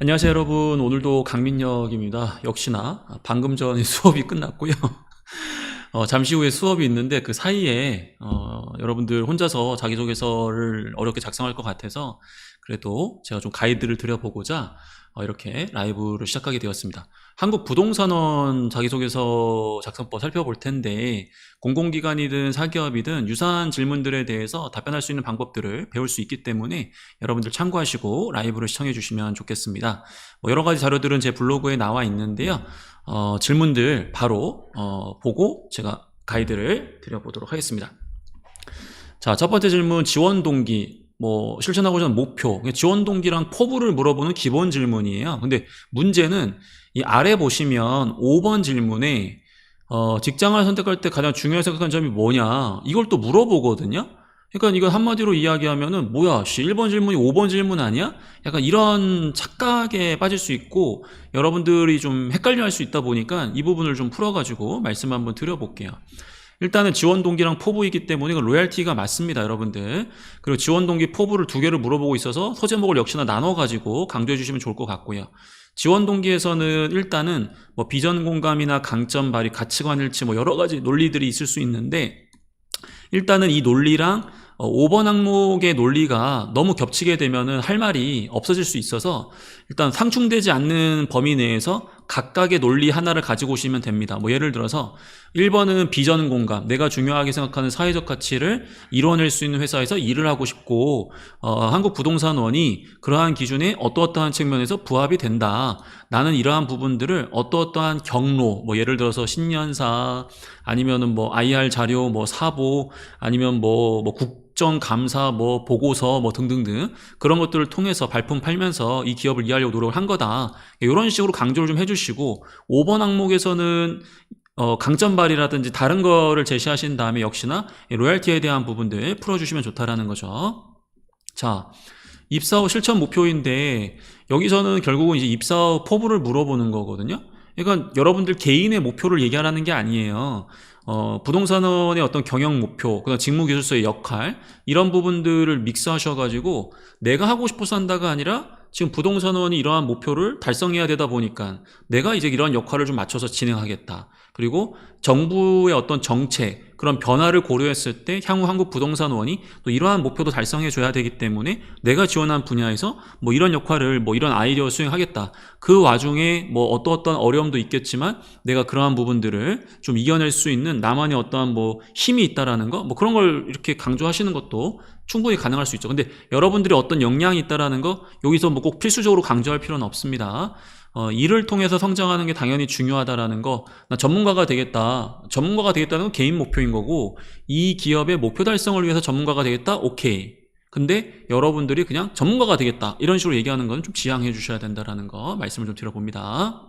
안녕하세요 여러분. 오늘도 강민혁입니다. 역시나 방금 전에 수업이 끝났고요. 어, 잠시 후에 수업이 있는데 그 사이에 어, 여러분들 혼자서 자기소개서를 어렵게 작성할 것 같아서 그래도 제가 좀 가이드를 드려보고자 어, 이렇게 라이브를 시작하게 되었습니다 한국 부동산원 자기소개서 작성법 살펴볼 텐데 공공기관이든 사기업이든 유사한 질문들에 대해서 답변할 수 있는 방법들을 배울 수 있기 때문에 여러분들 참고하시고 라이브를 시청해 주시면 좋겠습니다. 뭐 여러 가지 자료들은 제 블로그에 나와 있는데요. 어, 질문들 바로 어, 보고 제가 가이드를 드려보도록 하겠습니다. 자, 첫 번째 질문 지원 동기 뭐 실천하고자 하는 목표 그냥 지원 동기랑 포부를 물어보는 기본 질문이에요. 근데 문제는 이 아래 보시면 5번 질문에 어, 직장을 선택할 때 가장 중요하게 생각하는 점이 뭐냐 이걸 또 물어보거든요. 그러니까 이거 한마디로 이야기하면은 뭐야 씨 1번 질문이 5번 질문 아니야? 약간 이런 착각에 빠질 수 있고 여러분들이 좀 헷갈려 할 수 있다 보니까 이 부분을 좀 풀어 가지고 말씀 한번 드려 볼게요. 일단은 지원 동기랑 포부이기 때문에 이건 로얄티가 맞습니다, 여러분들. 그리고 지원 동기 포부를 두 개를 물어보고 있어서 소제목을 역시나 나눠 가지고 강조해 주시면 좋을 것 같고요. 지원 동기에서는 일단은 뭐 비전 공감이나 강점 발휘, 가치관 일치 뭐 여러 가지 논리들이 있을 수 있는데 일단은 이 논리랑 어, 5번 항목의 논리가 너무 겹치게 되면은 할 말이 없어질 수 있어서 일단 상충되지 않는 범위 내에서 각각의 논리 하나를 가지고 오시면 됩니다. 뭐 예를 들어서 1번은 비전 공감, 내가 중요하게 생각하는 사회적 가치를 이뤄낼 수 있는 회사에서 일을 하고 싶고 어, 한국 부동산원이 그러한 기준에 어떠어떠한 측면에서 부합이 된다. 나는 이러한 부분들을 어떠어떠한 경로, 뭐 예를 들어서 신년사 아니면은 뭐 IR 자료, 뭐 사보 아니면 뭐, 뭐국 정 감사 뭐 보고서 뭐 등등등 그런 것들을 통해서 발품 팔면서 이 기업을 이해하려고 노력을 한 거다. 이런 식으로 강조를 좀 해주시고 5번 항목에서는 어, 강점 발휘라든지 다른 거를 제시하신 다음에 역시나 이 로얄티에 대한 부분들 풀어주시면 좋다라는 거죠. 자, 입사 후 실천 목표인데 여기서는 결국은 이제 입사 후 포부를 물어보는 거거든요. 그러니까 여러분들 개인의 목표를 얘기하라는 게 아니에요. 어, 부동산원의 어떤 경영 목표, 그다음 직무 기술서의 역할 이런 부분들을 믹스하셔가지고 내가 하고 싶어서 한다가 아니라 지금 부동산원이 이러한 목표를 달성해야 되다 보니까 내가 이제 이러한 역할을 좀 맞춰서 진행하겠다. 그리고 정부의 어떤 정책, 그런 변화를 고려했을 때 향후 한국 부동산원이 또 이러한 목표도 달성해 줘야 되기 때문에 내가 지원한 분야에서 뭐 이런 역할을 뭐 이런 아이디어 수행하겠다. 그 와중에 뭐 어떤 어떤 어려움도 있겠지만 내가 그러한 부분들을 좀 이겨낼 수 있는 나만의 어떠한 뭐 힘이 있다라는 거, 뭐 그런 걸 이렇게 강조하시는 것도 충분히 가능할 수 있죠. 근데 여러분들이 어떤 역량이 있다라는 거 여기서 뭐 꼭 필수적으로 강조할 필요는 없습니다. 어, 일을 통해서 성장하는 게 당연히 중요하다라는 거, 나 전문가가 되겠다. 전문가가 되겠다는 건 개인 목표인 거고, 이 기업의 목표 달성을 위해서 전문가가 되겠다? 오케이. 근데 여러분들이 그냥 전문가가 되겠다. 이런 식으로 얘기하는 건 좀 지양해 주셔야 된다라는 거 말씀을 좀 드려봅니다.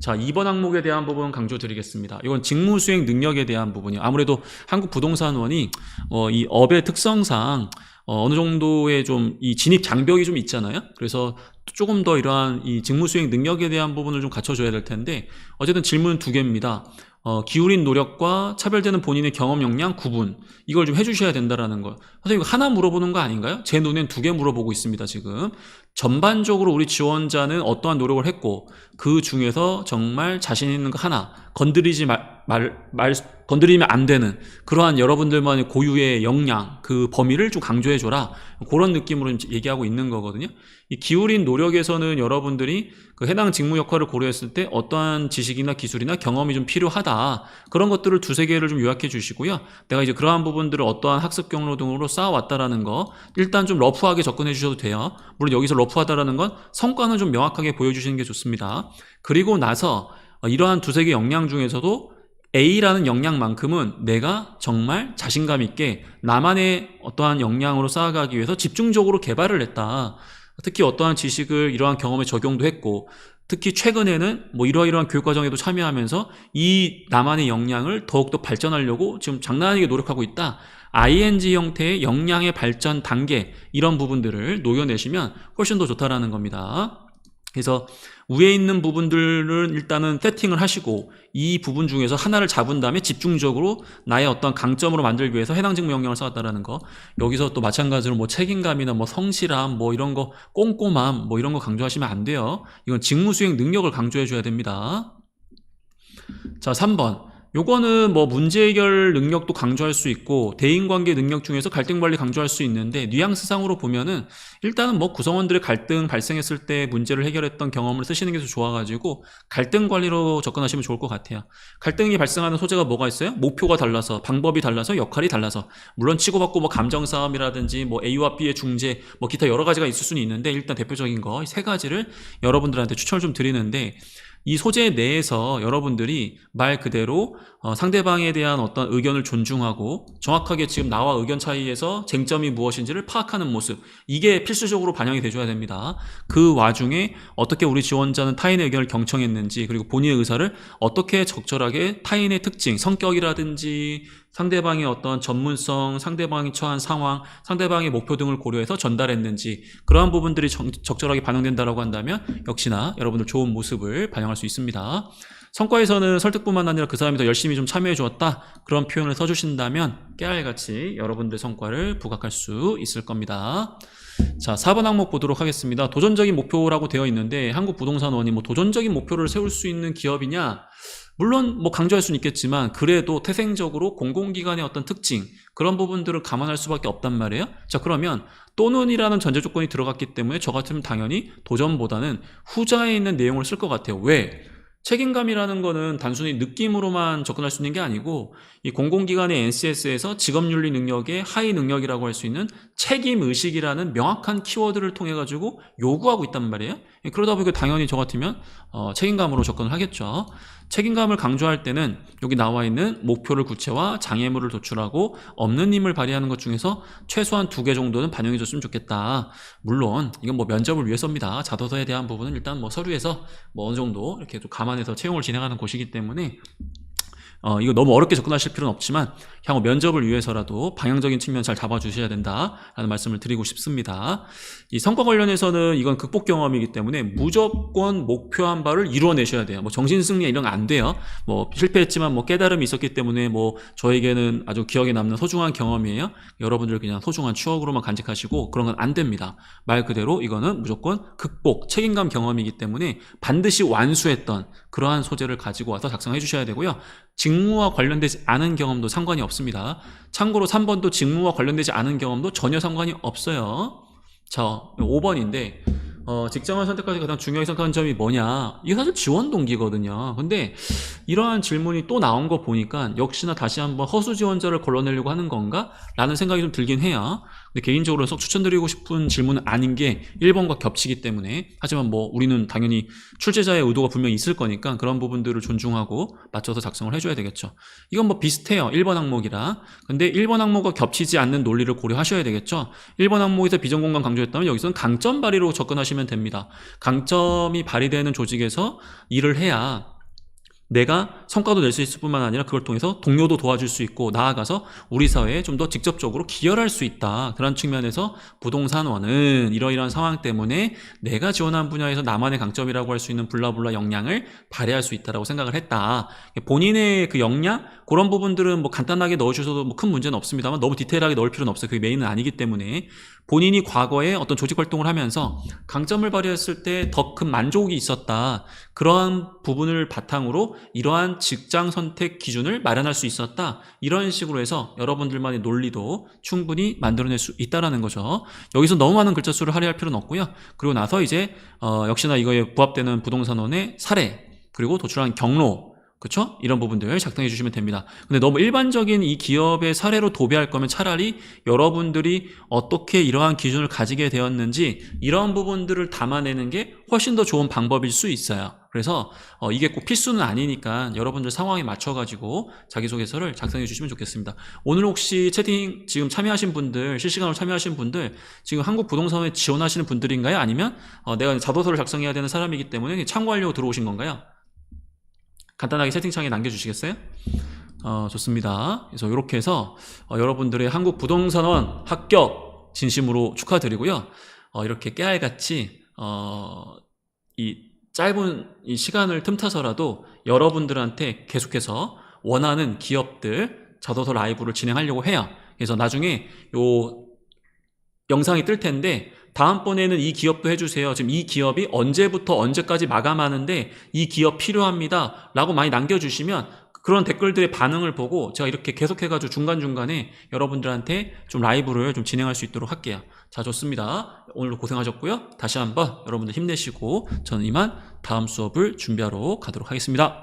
자, 2번 항목에 대한 부분 강조드리겠습니다. 이건 직무 수행 능력에 대한 부분이요. 아무래도 한국 부동산원이 어, 이 업의 특성상 어, 어느 정도의 좀 이 진입 장벽이 좀 있잖아요. 그래서 조금 더 이러한 이 직무 수행 능력에 대한 부분을 좀 갖춰줘야 될 텐데 어쨌든 질문 두 개입니다. 어, 기울인 노력과 차별되는 본인의 경험 역량 구분 이걸 좀 해주셔야 된다라는 거. 선생님 하나 물어보는 거 아닌가요? 제 눈엔 두 개 물어보고 있습니다 지금. 전반적으로 우리 지원자는 어떠한 노력을 했고 그 중에서 정말 자신 있는 거 하나 건드리지 말, 말, 말 건드리면 안 되는 그러한 여러분들만의 고유의 역량 그 범위를 좀 강조해 줘라 그런 느낌으로 얘기하고 있는 거거든요. 이 기울인 노력에서는 여러분들이 그 해당 직무 역할을 고려했을 때 어떠한 지식이나 기술이나 경험이 좀 필요하다 그런 것들을 두세 개를 좀 요약해 주시고요. 내가 이제 그러한 부분들을 어떠한 학습 경로 등으로 쌓아왔다라는 거 일단 좀 러프하게 접근해 주셔도 돼요. 물론 여기서 러프하다라는 건 성과는 좀 명확하게 보여주시는 게 좋습니다. 그리고 나서 이러한 두세 개 역량 중에서도 A라는 역량만큼은 내가 정말 자신감 있게 나만의 어떠한 역량으로 쌓아가기 위해서 집중적으로 개발을 했다. 특히 어떠한 지식을 이러한 경험에 적용도 했고, 특히 최근에는 뭐 이러이러한 교육 과정에도 참여하면서 이 나만의 역량을 더욱더 발전하려고 지금 장난 아니게 노력하고 있다. Ing 형태의 역량의 발전 단계, 이런 부분들을 녹여내시면 훨씬 더 좋다라는 겁니다. 그래서 위에 있는 부분들은 일단은 세팅을 하시고 이 부분 중에서 하나를 잡은 다음에 집중적으로 나의 어떤 강점으로 만들기 위해서 해당 직무 역량을 써왔다라는 거. 여기서 또 마찬가지로 뭐 책임감이나 뭐 성실함 뭐 이런 거 꼼꼼함 뭐 이런 거 강조하시면 안 돼요. 이건 직무 수행 능력을 강조해 줘야 됩니다. 자, 3번. 요거는 뭐 문제 해결 능력도 강조할 수 있고 대인관계 능력 중에서 갈등 관리 강조할 수 있는데 뉘앙스상으로 보면은 일단은 뭐 구성원들의 갈등 발생했을 때 문제를 해결했던 경험을 쓰시는 게 더 좋아가지고 갈등 관리로 접근하시면 좋을 것 같아요. 갈등이 발생하는 소재가 뭐가 있어요? 목표가 달라서 방법이 달라서 역할이 달라서 물론 치고받고 뭐 감정 싸움이라든지 뭐 A와 B의 중재 뭐 기타 여러 가지가 있을 수는 있는데 일단 대표적인 거 세 가지를 여러분들한테 추천을 좀 드리는데 이 소재 내에서 여러분들이 말 그대로 어, 상대방에 대한 어떤 의견을 존중하고 정확하게 지금 나와 의견 차이에서 쟁점이 무엇인지를 파악하는 모습 이게 필수적으로 반영이 돼줘야 됩니다. 그 와중에 어떻게 우리 지원자는 타인의 의견을 경청했는지 그리고 본인의 의사를 어떻게 적절하게 타인의 특징, 성격이라든지 상대방의 어떤 전문성, 상대방이 처한 상황, 상대방의 목표 등을 고려해서 전달했는지 그러한 부분들이 정- 적절하게 반영된다라고 한다면 역시나 여러분들 좋은 모습을 반영할 수 있습니다. 성과에서는 설득뿐만 아니라 그 사람이 더 열심히 좀 참여해 주었다 그런 표현을 써주신다면 깨알같이 여러분들 성과를 부각할 수 있을 겁니다. 자, 4번 항목 보도록 하겠습니다. 도전적인 목표라고 되어 있는데 한국 부동산원이 뭐 도전적인 목표를 세울 수 있는 기업이냐? 물론 뭐 강조할 수는 있겠지만 그래도 태생적으로 공공기관의 어떤 특징 그런 부분들을 감안할 수밖에 없단 말이에요. 자 그러면 또는이라는 전제 조건이 들어갔기 때문에 저 같으면 당연히 도전보다는 후자에 있는 내용을 쓸 것 같아요. 왜? 책임감이라는 거는 단순히 느낌으로만 접근할 수 있는 게 아니고 이 공공기관의 NCS에서 직업윤리 능력의 하위 능력이라고 할 수 있는 책임 의식이라는 명확한 키워드를 통해 가지고 요구하고 있단 말이에요. 예, 그러다 보니까 당연히 저 같으면 어, 책임감으로 접근을 하겠죠. 책임감을 강조할 때는 여기 나와 있는 목표를 구체화, 장애물을 도출하고 없는 힘을 발휘하는 것 중에서 최소한 두 개 정도는 반영해 줬으면 좋겠다. 물론 이건 뭐 면접을 위해서입니다. 자도서에 대한 부분은 일단 뭐 서류에서 뭐 어느 정도 이렇게 좀 감안 해서 채용을 진행하는 곳이기 때문에 어, 이거 너무 어렵게 접근하실 필요는 없지만 향후 면접을 위해서라도 방향적인 측면 잘 잡아주셔야 된다라는 말씀을 드리고 싶습니다. 이 성과 관련해서는 이건 극복 경험이기 때문에 무조건 목표한 바를 이루어내셔야 돼요. 뭐 정신 승리 이런 거 안 돼요. 뭐 실패했지만 뭐 깨달음이 있었기 때문에 뭐 저에게는 아주 기억에 남는 소중한 경험이에요. 여러분들 그냥 소중한 추억으로만 간직하시고 그런 건 안 됩니다. 말 그대로 이거는 무조건 극복, 책임감 경험이기 때문에 반드시 완수했던 그러한 소재를 가지고 와서 작성해 주셔야 되고요. 직무와 관련되지 않은 경험도 상관이 없습니다. 참고로 3번도 직무와 관련되지 않은 경험도 전혀 상관이 없어요. 자, 5번인데, 어, 직장을 선택할 때 가장 중요하게 생각하는 점이 뭐냐? 이게 사실 지원 동기거든요. 근데 이러한 질문이 또 나온 거 보니까 역시나 다시 한번 허수 지원자를 걸러내려고 하는 건가? 라는 생각이 좀 들긴 해요. 근데 개인적으로 썩 추천드리고 싶은 질문은 아닌 게 1번과 겹치기 때문에 하지만 뭐 우리는 당연히 출제자의 의도가 분명히 있을 거니까 그런 부분들을 존중하고 맞춰서 작성을 해줘야 되겠죠. 이건 뭐 비슷해요. 1번 항목이라. 근데 1번 항목과 겹치지 않는 논리를 고려하셔야 되겠죠. 1번 항목에서 비전공간 강조했다면 여기서는 강점 발휘로 접근하시면 됩니다. 강점이 발휘되는 조직에서 일을 해야 내가 성과도 낼 수 있을 뿐만 아니라 그걸 통해서 동료도 도와줄 수 있고 나아가서 우리 사회에 좀 더 직접적으로 기여할 수 있다. 그런 측면에서 부동산원은 이러이러한 상황 때문에 내가 지원한 분야에서 나만의 강점이라고 할 수 있는 블라블라 역량을 발휘할 수 있다라고 생각을 했다. 본인의 그 역량 그런 부분들은 뭐 간단하게 넣어주셔도 뭐 큰 문제는 없습니다만 너무 디테일하게 넣을 필요는 없어요. 그게 메인은 아니기 때문에 본인이 과거에 어떤 조직 활동을 하면서 강점을 발휘했을 때 더 큰 만족이 있었다. 그러한 부분을 바탕으로 이러한 직장 선택 기준을 마련할 수 있었다. 이런 식으로 해서 여러분들만의 논리도 충분히 만들어낼 수 있다라는 거죠. 여기서 너무 많은 글자 수를 할애할 필요는 없고요. 그리고 나서 이제 어, 역시나 이거에 부합되는 부동산원의 사례 그리고 도출한 경로 그쵸? 이런 부분들 작성해 주시면 됩니다. 근데 너무 일반적인 이 기업의 사례로 도배할 거면 차라리 여러분들이 어떻게 이러한 기준을 가지게 되었는지 이런 부분들을 담아내는 게 훨씬 더 좋은 방법일 수 있어요. 그래서 어, 이게 꼭 필수는 아니니까 여러분들 상황에 맞춰가지고 자기소개서를 작성해 주시면 좋겠습니다. 오늘 혹시 채팅 지금 참여하신 분들, 실시간으로 참여하신 분들, 지금 한국 부동산에 지원하시는 분들인가요? 아니면 어, 내가 자도서를 작성해야 되는 사람이기 때문에 참고하려고 들어오신 건가요? 간단하게 채팅창에 남겨주시겠어요? 어, 좋습니다. 그래서 이렇게 해서 어, 여러분들의 한국 부동산원 합격 진심으로 축하드리고요. 어, 이렇게 깨알같이 어, 이 짧은 이 시간을 틈타서라도 여러분들한테 계속해서 원하는 기업들 자도서 라이브를 진행하려고 해요. 그래서 나중에 요 영상이 뜰 텐데 다음번에는 이 기업도 해주세요. 지금 이 기업이 언제부터 언제까지 마감하는데 이 기업 필요합니다. 라고 많이 남겨주시면 그런 댓글들의 반응을 보고 제가 이렇게 계속해가지고 중간중간에 여러분들한테 좀 라이브를 좀 진행할 수 있도록 할게요. 자, 좋습니다. 오늘도 고생하셨고요. 다시 한번 여러분들 힘내시고 저는 이만 다음 수업을 준비하러 가도록 하겠습니다.